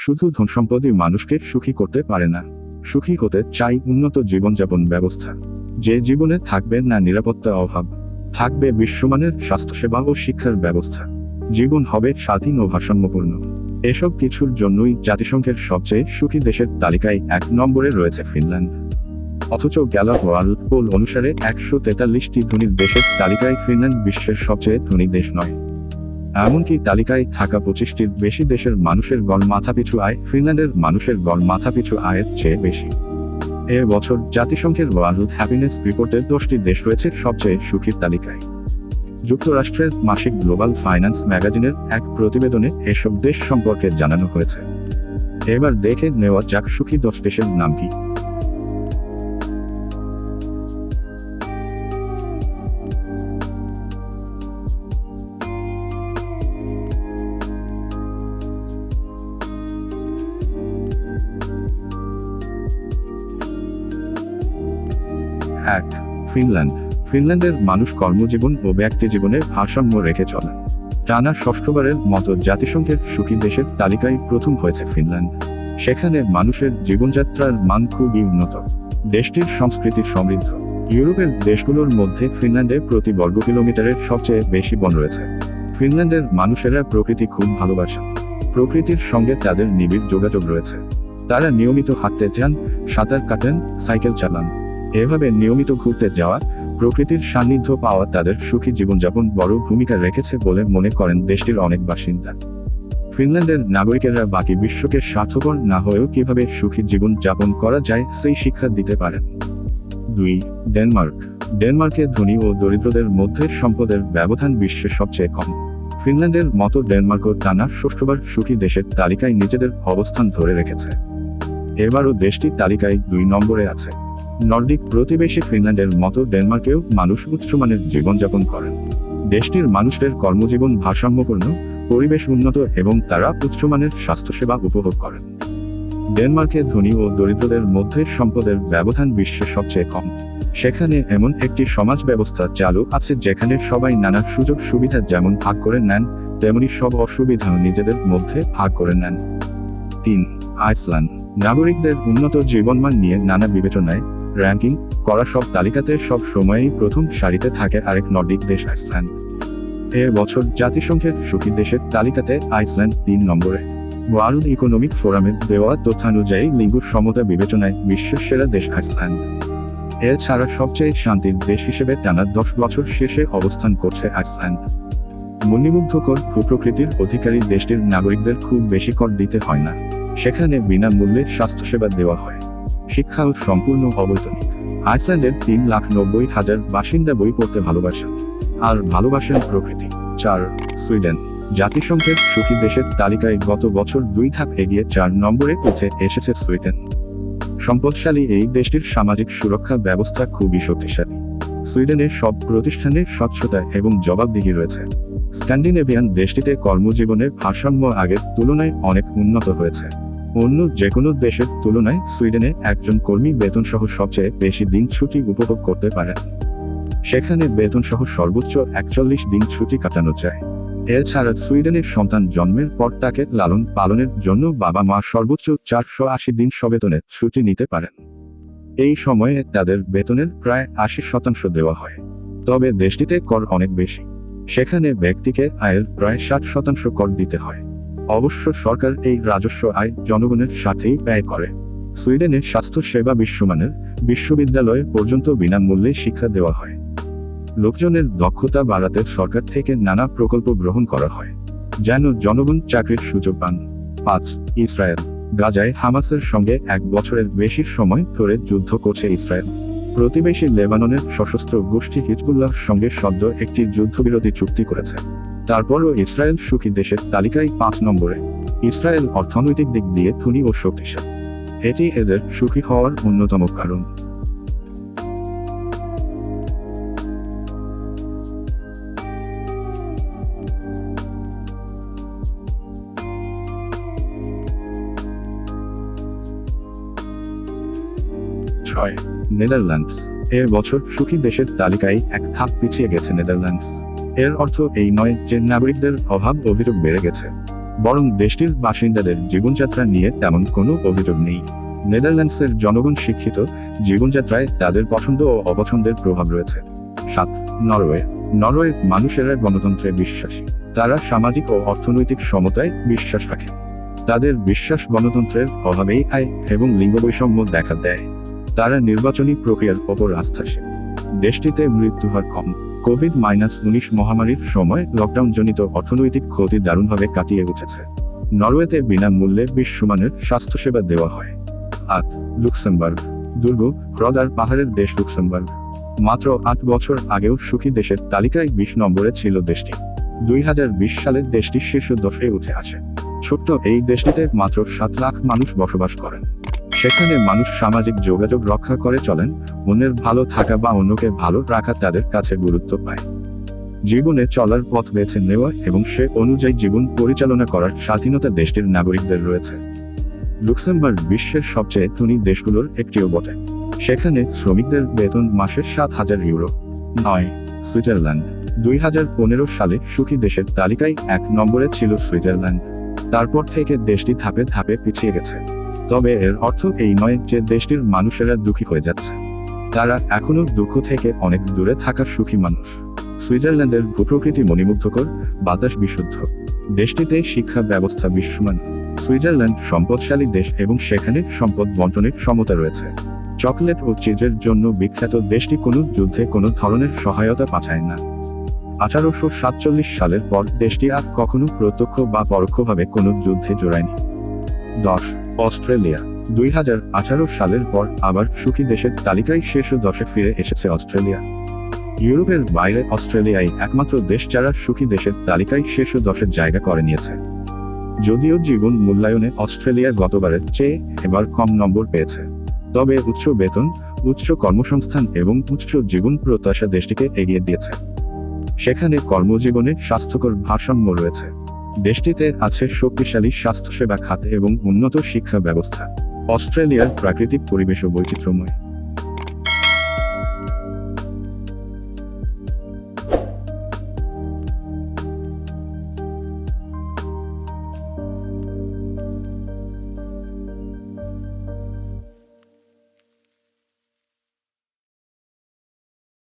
শুধু ধন সম্পদই মানুষকে সুখী করতে পারে না। সুখী হতে চাই উন্নত জীবনযাপন ব্যবস্থা। যে জীবনে থাকবে না নিরাপত্তা অভাব, থাকবে বিশ্বমানের স্বাস্থ্যসেবা ও শিক্ষার ব্যবস্থা। জীবন হবে স্বাধীন ও ভারসাম্যপূর্ণ। এসব কিছুর জন্যই জাতিসংঘের সবচেয়ে সুখী দেশের তালিকায় এক নম্বরে রয়েছে ফিনল্যান্ড। অথচ গ্যালাপ ওয়ার্ল্ড পোল অনুসারে একশো তেতাল্লিশটি ধনীর দেশের তালিকায় ফিনল্যান্ড বিশ্বের সবচেয়ে ধনী দেশ নয়। এমনকি তালিকায় থাকা পঁচিশটির বেশি দেশের মানুষের গড় মাথাপিছু আয়, ফিনল্যান্ডের মানুষের গড় মাথাপিছু আয়ের চেয়ে বেশি। এ বছর জাতিসংঘের ওয়ার্ল্ড হ্যাপিনেস রিপোর্টে দশটি দেশ রয়েছে সবচেয়ে সুখীর তালিকায়। যুক্তরাষ্ট্রের মাসিক গ্লোবাল ফাইন্যান্স ম্যাগাজিনের এক প্রতিবেদনে এসব দেশ সম্পর্কে জানানো হয়েছে। এবার দেখে নেওয়া যাক সুখী দশ দেশের নাম কি। এক, ফিনল্যান্ড। ফিনল্যান্ডের মানুষ কর্মজীবন ও ব্যক্তি জীবনে ভারসাম্য রেখে চলেন টানা ষষ্ঠবারের মতো জাতিসংঘের সুখী দেশের তালিকায় প্রথম হয়েছে ফিনল্যান্ড। সেখানে মানুষের জীবনযাত্রার মান খুবই উন্নত। দেশটির সংস্কৃতি সমৃদ্ধ। ইউরোপের দেশগুলোর মধ্যে ফিনল্যান্ডে প্রতি বর্গ কিলোমিটারের সবচেয়ে বেশি বন রয়েছে। ফিনল্যান্ডের মানুষেরা প্রকৃতি খুব ভালোবাসেন। প্রকৃতির সঙ্গে তাদের নিবিড় যোগাযোগ রয়েছে। তারা নিয়মিত হাঁটতে যান, সাঁতার কাটেন, সাইকেল চালান। এভাবে নিয়মিত ঘুরতে যাওয়া, প্রকৃতির সান্নিধ্য পাওয়া তাদের সুখী জীবনযাপন বড় ভূমিকা রেখেছে বলে মনে করেন দেশটির অনেক বাসিন্দা। ফিনল্যান্ডের নাগরিকেরা বাকি বিশ্বকে স্বার্থপর না হয়েও কীভাবে সুখী জীবন যাপন করা যায় সেই শিক্ষা দিতে পারেন। দুই, ডেনমার্ক। ডেনমার্কে ধনী ও দরিদ্রদের মধ্যে সম্পদের ব্যবধান বিশ্বের সবচেয়ে কম। ফিনল্যান্ডের মতো ডেনমার্কও টানা ষষ্ঠবার সুখী দেশের তালিকায় নিজেদের অবস্থান ধরে রেখেছে। এবারও দেশটি তালিকায় দুই নম্বরে আছে। নর্ডিক প্রতিবেশী ফিনল্যান্ডের মতো ডেনমার্কেও মানুষ উচ্চমানের জীবনযাপন করেন। দেশটির মানুষের কর্মজীবন ভারসাম্যপূর্ণ, পরিবেশ উন্নত এবং তারা উচ্চমানের স্বাস্থ্যসেবা উপভোগ করেন। ডেনমার্কে ধনী ও দরিদ্রদের মধ্যে সম্পদের ব্যবধান বিশ্বের সবচেয়ে কম। সেখানে এমন একটি সমাজ ব্যবস্থা চালু আছে যেখানে সবাই নানা সুযোগ সুবিধা যেমন ভাগ করে নেন, তেমনি সব অসুবিধাও নিজেদের মধ্যে ভাগ করে নেন। তিন, আইসল্যান্ড। নাগরিকদের উন্নত জীবনমান নিয়ে নানা বিবেচনায় র্যাঙ্কিং করা সব তালিকাতে সব সময়ই প্রথম সারিতে থাকে আরেক নর্ডিক দেশ আইসল্যান্ড এ বছর জাতিসংঘের সুখী দেশের তালিকাতে আইসল্যান্ড তিন নম্বরে। ওয়ার্ল্ড ইকোনমিক ফোরামের দেওয়া তথ্যানুযায়ী লিঙ্গ সমতা বিবেচনায় বিশ্বের সেরা দেশ আইসল্যান্ড এছাড়া সবচেয়ে শান্তির দেশ হিসেবে টানা দশ বছর শেষে অবস্থান করছে আইসল্যান্ড মণিমুগ্ধকর ভূপ্রকৃতির অধিকারী দেশটির নাগরিকদের খুব বেশি কর দিতে হয় না। সেখানে বিনামূল্যে স্বাস্থ্যসেবা দেওয়া হয়। শিক্ষাও সম্পূর্ণ অবৈতনিক। আইসল্যান্ডের তিন লাখ নব্বই হাজার বাসিন্দা বই পড়তে ভালোবাসেন। আর ভালোবাসেন প্রকৃতি। চার, সুইডেন। জাতিসংঘের সুখী দেশের তালিকায় গত বছর দুই ধাপ এগিয়ে চার নম্বরে উঠে এসেছে সুইডেন। সম্পদশালী এই দেশটির সামাজিক সুরক্ষা ব্যবস্থা খুবই শক্তিশালী। সুইডেনের সব প্রতিষ্ঠানের স্বচ্ছতা এবং জবাবদিহি রয়েছে। স্ক্যান্ডিনেভিয়ান দেশটিতে কর্মজীবনের ভারসাম্য আগের তুলনায় অনেক উন্নত হয়েছে। অন্য যে কোনো দেশের তুলনায় সুইডেনে একজন কর্মী বেতন সহ সবচেয়ে বেশি দিন ছুটি উপভোগ করতে পারেন। সেখানে বেতন সহ সর্বোচ্চ একচল্লিশ দিন ছুটি কাটানো যায়। এছাড়া সুইডেনের সন্তান জন্মের পর তাকে লালন পালনের জন্য বাবা মা সর্বোচ্চ চারশো আশি দিন সবেতনে ছুটি নিতে পারেন। এই সময়ে তাদের বেতনের প্রায় আশি শতাংশ দেওয়া হয়। তবে দেশটিতে কর অনেক বেশি। সেখানে ব্যক্তিকে আয়ের প্রায় ষাট শতাংশ কর দিতে হয়। অবশ্য সরকার এই রাজস্ব আয় জনগণের সাথেই ব্যয় করে। সুইডেনে স্বাস্থ্য সেবা বিশ্বমানের বিশ্ববিদ্যালয়ে পর্যন্ত বিনামূল্যে শিক্ষা দেওয়া হয়। লোকজনের দক্ষতা বাড়াতে সরকার থেকে নানা প্রকল্প গ্রহণ করা হয়, যেন জনগণ চাকরির সুযোগ পান। পাঁচ, ইসরায়েল। গাজায় হামাসের সঙ্গে এক বছরের বেশি সময় ধরে যুদ্ধ করছে ইসরায়েল। প্রতিবেশী লেবাননের সশস্ত্র গোষ্ঠী হিজবুল্লাহর সঙ্গে সদ্য একটি যুদ্ধবিরতি চুক্তি করেছে। তারপরও ইসরায়েল সুখী দেশের তালিকায় পাঁচ নম্বরে। ইসরায়েল অর্থনৈতিক দিক দিয়ে ধনী ও শক্তিশালী। এটি এদের সুখী হওয়ার অন্যতম কারণ। ছয়, নেদারল্যান্ডস। এ বছর সুখী দেশের তালিকায় এক ধাপ পিছিয়ে গেছে নেদারল্যান্ডস। এর অর্থ এই নয় যে নাগরিকদের অভাব অভিযোগ বেড়ে গেছে। বরং দেশটির বাসিন্দাদের জীবনযাত্রা নিয়ে তেমন কোনো অভিযোগ নেই। নেদারল্যান্ডসের জনগণ শিক্ষিত, জীবনযাত্রায় তাদের পছন্দ ও অপছন্দের প্রভাব রয়েছে। সাত, নরওয়ে। নরওয়ের মানুষেরা গণতন্ত্রে বিশ্বাসী। তারা সামাজিক ও অর্থনৈতিক সমতায় বিশ্বাস রাখে। তাদের বিশ্বাস গণতন্ত্রের অভাবেই আয় এবং লিঙ্গ বৈষম্য দেখা দেয়। তারা নির্বাচনী প্রক্রিয়ার ওপর আস্থাশীল। দেশটিতে মৃত্যু হার কম। কোভিড মাইনাস উনিশ মহামারীর সময় লকডাউনজনিত অর্থনৈতিক ক্ষতি দারুণভাবে কাটিয়ে উঠেছে। নরওয়েতে বিনামূল্যে বিশ্বমানের স্বাস্থ্যসেবা দেওয়া হয়। আট, লুক্সেমবার্গ। দুর্গ, হ্রদ আর পাহাড়ের দেশ লুক্সেমবার্গ। মাত্র আট বছর আগেও সুখী দেশের তালিকায় বিশ নম্বরে ছিল দেশটি। দুই হাজার বিশ সালে দেশটি শীর্ষ দশে উঠে আসে। ছোট্ট এই দেশটিতে মাত্র সাত লাখ মানুষ বসবাস করেন। সেখানে মানুষ সামাজিক যোগাযোগ রক্ষা করে চলেন অন্যের ভালো থাকা বা অন্যকে ভালো রাখা তাদের কাছে গুরুত্ব পায়। জীবনে চলার পথ বেছে নেওয়া এবং সে অনুযায়ী জীবন পরিচালনা করার স্বাধীনতা দেশটির নাগরিকদের রয়েছে। লুক্সেমবার্গ বিশ্বের সবচেয়ে ধনী দেশগুলোর একটিও বটে। সেখানে শ্রমিকদের বেতন মাসে সাত হাজার ইউরো। নয়, সুইজারল্যান্ড। দুই হাজার পনেরো সালে সুখী দেশের তালিকায় এক নম্বরে ছিল সুইজারল্যান্ড। তারপর থেকে দেশটি ধাপে ধাপে পিছিয়ে গেছে। তবে এর অর্থ এই নয় যে দেশটির মানুষেরা দুঃখী হয়ে যাচ্ছে। তারা এখনও দুঃখ থেকে অনেক দূরে থাকা সুখী মানুষ। সুইজারল্যান্ডের ভূপ্রকৃতি মণিমুগ্ধকর, বাতাস বিশুদ্ধ। দেশটিতে শিক্ষা ব্যবস্থা বিশ্বমান সুইজারল্যান্ড সম্পদশালী দেশ এবং সেখানে সম্পদ বন্টনের সমতা রয়েছে। চকলেট ও চিজের জন্য বিখ্যাত দেশটি কোনো যুদ্ধে কোনো ধরনের সহায়তা পাঠায় না। আঠারোশো সাতচল্লিশ সালের পর দেশটি আর কখনো প্রত্যক্ষ বা পরোক্ষভাবে কোনো যুদ্ধে জোড়ায়নি। দশ অস্ট্রেলিয়া। দুই হাজার আঠারো সালের পর আবার সুখী দেশের তালিকায় শীর্ষ দশে ফিরে এসেছে অস্ট্রেলিয়া। ইউরোপের বাইরে অস্ট্রেলিয়াই একমাত্র দেশ যারা সুখী দেশের তালিকায় শীর্ষ দশের জায়গা করে নিয়েছে। যদিও জীবন মূল্যায়নে অস্ট্রেলিয়া গতবারের চেয়ে এবার কম নম্বর পেয়েছে। তবে উচ্চ বেতন, উচ্চ কর্মসংস্থান এবং উচ্চ জীবন প্রত্যাশা দেশটিকে এগিয়ে দিয়েছে। সেখানে কর্মজীবনে স্বাস্থ্যকর ভারসাম্য রয়েছে। দেশটিতে আছে শক্তিশালী স্বাস্থ্যসেবা খাত এবং উন্নত শিক্ষা ব্যবস্থা। অস্ট্রেলিয়ার প্রাকৃতিক পরিবেশও বৈচিত্র্যময়।